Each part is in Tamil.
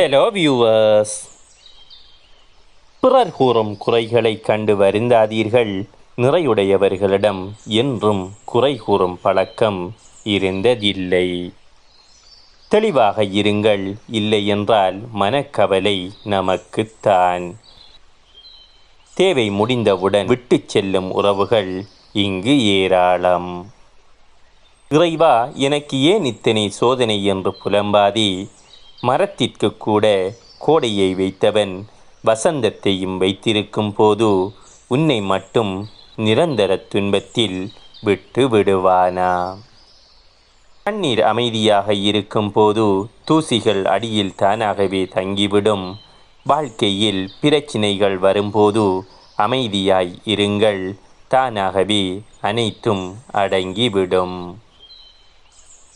ஹலோ வியூவர்ஸ் பிறர் கூறும் குறைகளை கண்டு வருந்தாதீர்கள். நிறையுடையவர்களிடம் என்றும் குறை கூறும் பழக்கம் இருந்ததில்லை. தெளிவாக இருங்கள். இல்லை என்றால் மனக்கவலை நமக்குத்தான் தேவை முடிந்தவுடன் விட்டு செல்லும் உறவுகள் இங்கு ஏராளம். இறைவா எனக்கு ஏன் இத்தனை சோதனை என்று புலம்பாதி? மரத்திற்கு கூட கோடையை வைத்தவன் வசந்தத்தையும் வைத்திருக்கும் போது உன்னை மட்டும் நிரந்தர துன்பத்தில் விட்டு விடுவானா? தண்ணீர் அமைதியாக இருக்கும் போது தூசிகள் அடியில் தானாகவே தங்கிவிடும். வாழ்க்கையில் பிரச்சினைகள் வரும்போது அமைதியாய் இருங்கள். தானாகவே அனைத்தும் அடங்கிவிடும்.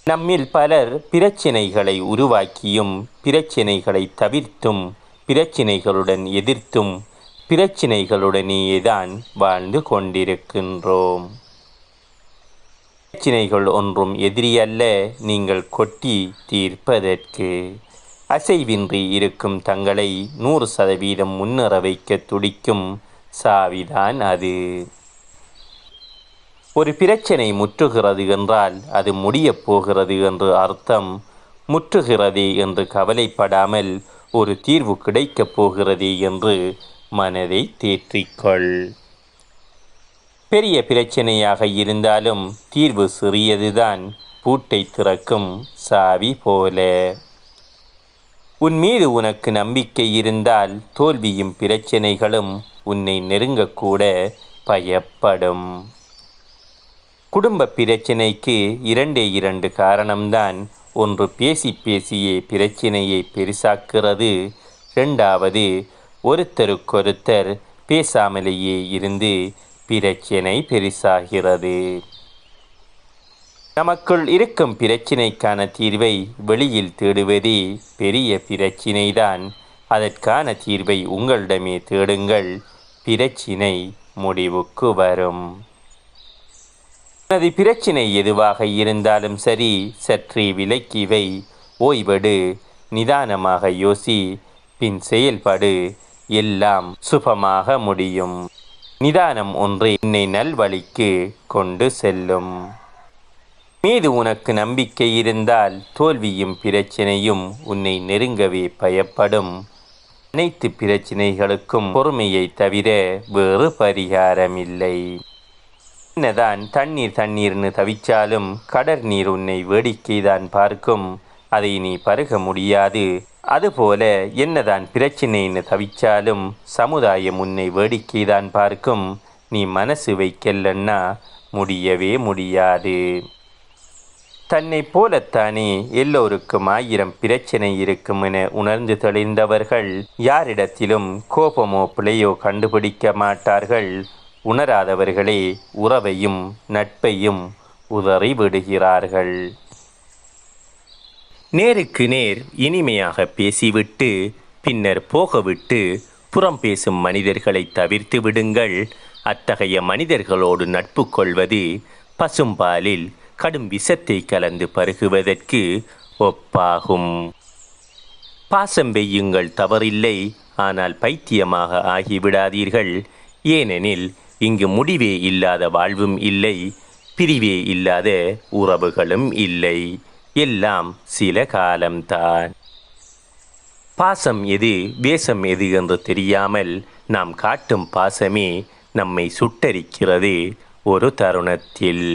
நம்மில் பலர் பிரச்சினைகளை உருவாக்கியும் பிரச்சினைகளை தவிர்த்தும் பிரச்சினைகளுடன் எதிர்த்தும் பிரச்சினைகளுடனேதான் வாழ்ந்து கொண்டிருக்கின்றோம். பிரச்சினைகள் ஒன்றும் எதிரியல்ல நீங்கள் கொட்டி தீர்ப்பதற்கு. அசைவின்றி இருக்கும் தங்களை நூறு சதவீதம் முன்னேற வைக்க துடிக்கும் சாவிதான் அது. ஒரு பிரச்சனை முற்றுகிறது என்றால் அது முடியப் போகிறது என்று அர்த்தம். முற்றுகிறது என்று கவலைப்படாமல் ஒரு தீர்வு கிடைக்கப் போகிறது என்று மனதை தேற்றிக்கொள். பெரிய பிரச்சனையாக இருந்தாலும் தீர்வு சிறியதுதான். பூட்டை திறக்கும் சாவி போல. உன் மீது உனக்கு நம்பிக்கை இருந்தால் தோல்வியும் பிரச்சனைகளும் உன்னை நெருங்கக்கூட பயப்படும். குடும்ப பிரச்சனைக்கு இரண்டே இரண்டு காரணம்தான். ஒன்று பேசி பேசியே பிரச்சனையை பெருசாக்குறது. ரெண்டாவது ஒருத்தருக்கொருத்தர் பேசாமலேயே இருந்து பிரச்சனை பெருசாகிறது. நமக்குள் இருக்கும் பிரச்சினைக்கான தீர்வை வெளியில் தேடுவதே பெரிய பிரச்சினைதான். அதற்கான தீர்வை உங்களிடமே தேடுங்கள். பிரச்சினை முடிவுக்கு வரும். உனது பிரச்சினை எதுவாக இருந்தாலும் சரி சற்றே விலக்கி வை. ஓய்வெடு. நிதானமாக யோசி. பின் செயல்படு. எல்லாம் சுபமாக முடியும். நிதானம் ஒன்றே என்னை நல்வழிக்கு கொண்டு செல்லும். மீது உனக்கு நம்பிக்கை இருந்தால் தோல்வியும் பிரச்சனையும் உன்னை நெருங்கவே பயப்படும். அனைத்து பிரச்சினைகளுக்கும் பொறுமையை தவிர வேறு பரிகாரமில்லை. என்னதான் தண்ணீர் தண்ணீர்னு தவிச்சாலும் கடற் நீர் உன்னை வேடிக்கைதான் பார்க்கும். அதை நீ பருக முடியாது. அதுபோல என்னதான் பிரச்சினைன்னு தவிச்சாலும் சமுதாயம் உன்னை வேடிக்கைதான் பார்க்கும். நீ மனசு வைக்கலன்னா முடியவே முடியாது. தன்னை போலத்தானே எல்லோருக்கும் ஆயிரம் பிரச்சனை இருக்கும் என உணர்ந்து தெளிந்தவர்கள் யாரிடத்திலும் கோபமோ பிழையோ கண்டுபிடிக்க மாட்டார்கள். உணராதவர்களே உறவையும் நட்பையும் உதறி விடுகிறார்கள் நேருக்கு நேர் இனிமையாக பேசிவிட்டு பின்னர் போகவிட்டு புறம் பேசும் மனிதர்களை தவிர்த்து விடுங்கள். அத்தகைய மனிதர்களோடு நட்பு கொள்வது பசும்பாலில் கடும் விஷத்தை கலந்து பருகுவதற்கு ஒப்பாகும். பாசம் பெய்யுங்கள் தவறில்லை ஆனால் பைத்தியமாக ஆகிவிடாதீர்கள். ஏனெனில் இங்கு முடிவே இல்லாத வாழ்வும் இல்லை பிரிவே இல்லாத உறவுகளும் இல்லை. எல்லாம் சில காலம்தான். பாசம் எது வேஷம் எது என்று தெரியாமல் நாம் காட்டும் பாசமே நம்மை சுட்டரிக்கிறது ஒரு தருணத்தில்.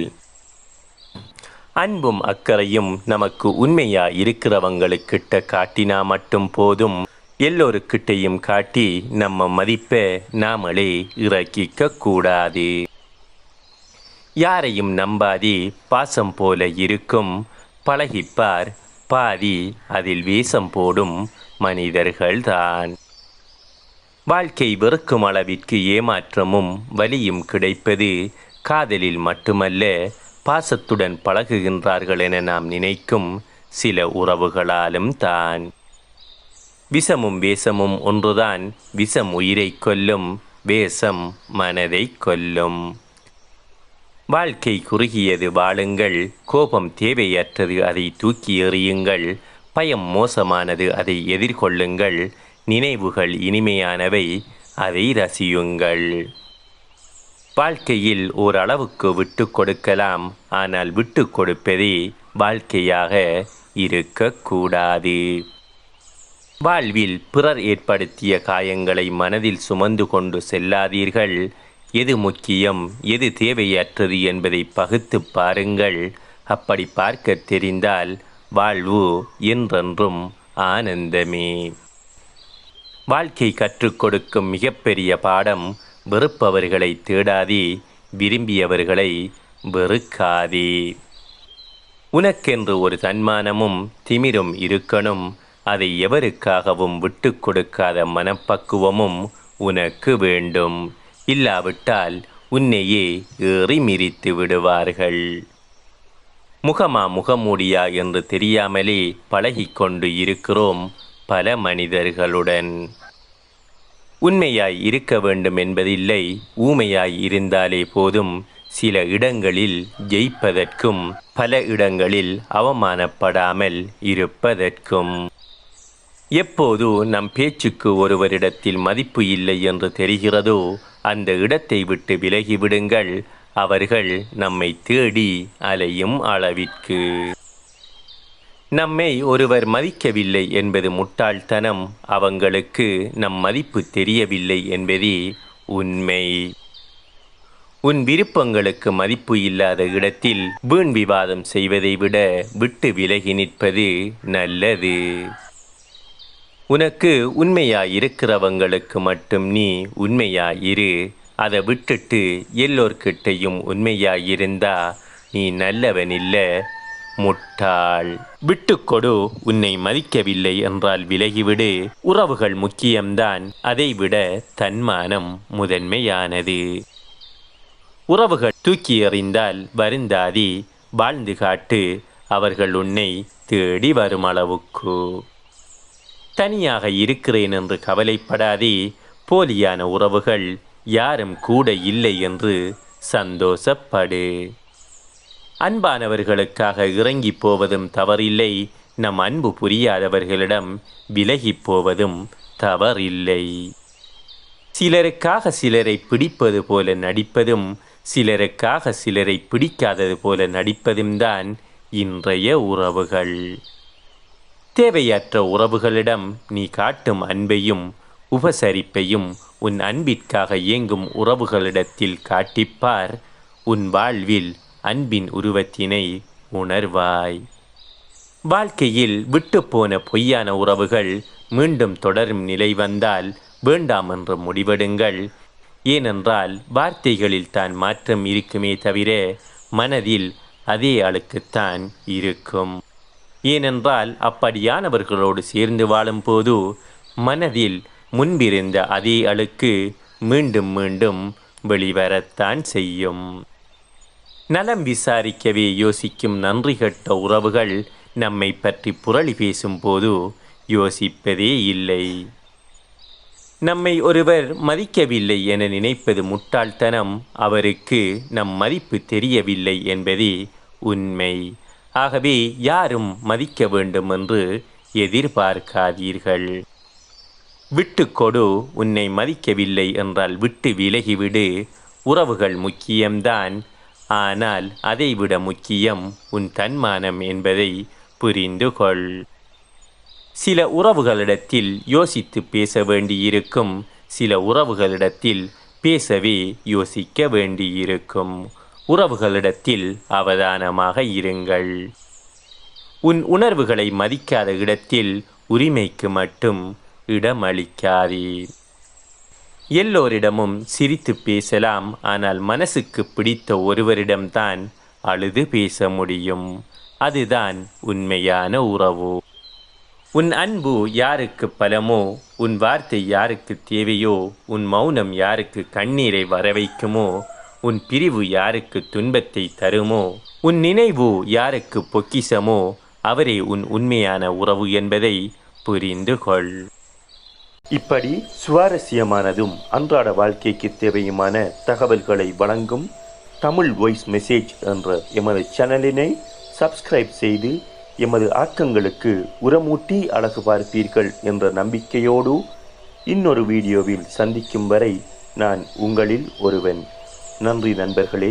அன்பும் அக்கறையும் நமக்கு உண்மையா இருக்கிறவங்களுக்கிட்ட காட்டினா மட்டும் போதும். எல்லோருக்கிட்டையும் காட்டி நம்ம மதிப்பை நாமளே இறக்கிக்க கூடாது யாரையும் நம்பாதி பாசம் போல இருக்கும் பழகிப்பார். பாதி அதில் வேஷம் போடும் மனிதர்கள்தான். வாழ்க்கை வெறுக்கும் அளவிற்கு ஏமாற்றமும் வலியும் கிடைப்பது காதலில் மட்டுமல்ல பாசத்துடன் பழகுகின்றார்கள் என நாம் நினைக்கும் சில உறவுகளாலும் தான். விஷமும் வேஷமும் ஒன்றுதான். விஷம் உயிரை கொல்லும் வேஷம் மனதை கொல்லும். வாழ்க்கை குறுகியது வாழுங்கள் கோபம் தேவையற்றது அதை தூக்கி எறியுங்கள் பயம் மோசமானது அதை எதிர்கொள்ளுங்கள் நினைவுகள் இனிமையானவை அதை ரசியுங்கள். வாழ்க்கையில் ஓரளவுக்கு விட்டு கொடுக்கலாம் ஆனால் விட்டு கொடுப்பதே வாழ்க்கையாக இருக்கக்கூடாது. வாழ்வில் பிறர் ஏற்படுத்திய காயங்களை மனதில் சுமந்து கொண்டு செல்லாதீர்கள். எது முக்கியம் எது தேவையற்றது என்பதை பகுத்து பாருங்கள். அப்படி பார்க்க தெரிந்தால் வாழ்வு என்றென்றும் ஆனந்தமே. வாழ்க்கை கற்றுக் கொடுக்கும் மிகப்பெரிய பாடம் வெறுப்பவர்களை தேடாதே விரும்பியவர்களை வெறுக்காதே. உனக்கென்று ஒரு தன்மானமும் திமிரும் இருக்கணும். அதை எவருக்காகவும் விட்டு கொடுக்காத மனப்பக்குவமும் உனக்கு வேண்டும். இல்லாவிட்டால் உன்னையே ஏறி மிரித்து விடுவார்கள். முகமா முகமூடியா என்று தெரியாமலே பழகிக்கொண்டு இருக்கிறோம் பல மனிதர்களுடன். உண்மையாய் இருக்க வேண்டும் என்பதில்லை ஊமையாய் இருந்தாலே போதும் சில இடங்களில் ஜெயிப்பதற்கும் பல இடங்களில் அவமானப்படாமல் இருப்பதற்கும். எப்போது நம் பேச்சுக்கு ஒருவரிடத்தில் மதிப்பு இல்லை என்று தெரிகிறதோ அந்த இடத்தை விட்டு விலகிவிடுங்கள். அவர்கள் நம்மை தேடி அலையும் அளவிற்கு. நம்மை ஒருவர் மதிக்கவில்லை என்பது முட்டாள்தனம். அவங்களுக்கு நம் மதிப்பு தெரியவில்லை என்பதே உண்மை. உன் விருப்பங்களுக்கு மதிப்பு இல்லாத இடத்தில் வீண் விவாதம் செய்வதை விட விட்டு விலகி நிற்பது நல்லது. உனக்கு உண்மையாயிருக்கிறவங்களுக்கு மட்டும் நீ உண்மையாயிரு. அதை விட்டுட்டு எல்லோர்கிட்டையும் உண்மையாயிருந்தா நீ நல்லவன் இல்லை முட்டாள். விட்டுக்கொடு உன்னை மதிக்கவில்லை என்றால் விலகிவிடு. உறவுகள் முக்கியம்தான் அதைவிட தன்மானம் முதன்மையானது. உறவுகள் தூக்கி எறிந்தால் வருந்தாதி வாழ்ந்து காட்டு அவர்கள் உன்னை தேடி வரும் அளவுக்கு தனியாக இருக்கிறேன் என்று கவலைப்படாதே போலியான உறவுகள் யாரும் கூட இல்லை என்று சந்தோஷப்படு. அன்பானவர்களுக்காக இறங்கி போவதும் தவறில்லை. நம் அன்பு புரியாதவர்களிடம் விலகி போவதும் தவறில்லை. சிலருக்காக சிலரை பிடிப்பது போல நடிப்பதும் சிலருக்காக சிலரை பிடிக்காதது போல நடிப்பதும் தான் இன்றைய உறவுகள். தேவையற்ற உறவுகளிடம் நீ காட்டும் அன்பையும் உபசரிப்பையும் உன் அன்பிற்காக இயங்கும் உறவுகளிடத்தில் காட்டிப்பார். உன் வாழ்வில் அன்பின் உருவத்தினை உணர்வாய். வாழ்க்கையில் விட்டுப்போன பொய்யான உறவுகள் மீண்டும் தொடரும் நிலை வந்தால் வேண்டாம் என்று முடிவெடுங்கள். ஏனென்றால் வார்த்தைகளில் தான் மாற்றம் இருக்குமே தவிர மனதில் அதே அழுக்குத்தான் இருக்கும். ஏனென்றால் அப்படியானவர்களோடு சேர்ந்து வாழும்போது மனதில் முன்பிருந்த அதே அழுக்கு மீண்டும் மீண்டும் வெளிவரத்தான் செய்யும். நலம் விசாரிக்கவே யோசிக்கும் நன்றி கெட்ட உறவுகள் நம்மை பற்றி புரளி பேசும்போது யோசிப்பதே இல்லை. நம்மை ஒருவர் மதிக்கவில்லை என நினைப்பது முட்டாள்தனம் அவருக்கு நம் மதிப்பு தெரியவில்லை என்பதே உண்மை. ஆகவே யாரும் மதிக்க வேண்டும் என்று எதிர்பார்க்காதீர்கள். விட்டு கொடு உன்னை மதிக்கவில்லை என்றால் விட்டு விலகிவிடு. உறவுகள் முக்கியம்தான். ஆனால் அதைவிட முக்கியம் உன் தன்மானம் என்பதை புரிந்து கொள் சில உறவுகளிடத்தில் யோசித்து பேச வேண்டியிருக்கும் சில உறவுகளிடத்தில் பேசவே யோசிக்க வேண்டியிருக்கும். உறவுகளிடத்தில் அவதானமாக இருங்கள். உன் உணர்வுகளை மதிக்காத இடத்தில் உரிமைக்கு மட்டும் இடமளிக்காதீர். எல்லோரிடமும் சிரித்து பேசலாம் ஆனால் மனசுக்கு பிடித்த ஒருவரிடம்தான் அழுது பேச முடியும். அதுதான் உண்மையான உறவு. உன் அன்பு யாருக்கு பலமோ உன் வார்த்தை யாருக்கு தேவையோ உன் மௌனம் யாருக்கு கண்ணீரை வரவைக்குமோ உன் பிரிவு யாருக்கு துன்பத்தை தருமோ? உன் நினைவு யாருக்கு பொக்கிசமோ அவரே உன் உண்மையான உறவு என்பதை புரிந்து கொள். இப்படி சுவாரஸ்யமானதும் அன்றாட வாழ்க்கைக்கு தேவையுமான தகவல்களை வழங்கும் தமிழ் வாய்ஸ் மெசேஜ் என்ற எமது சேனலினை சப்ஸ்கிரைப் செய்து எமது ஆக்கங்களுக்கு உரமூட்டி அழகு பார்ப்பீர்கள் என்ற நம்பிக்கையோடு இன்னொரு வீடியோவில் சந்திக்கும் வரை நான் உங்களில் ஒருவன். நன்றி நண்பர்களே.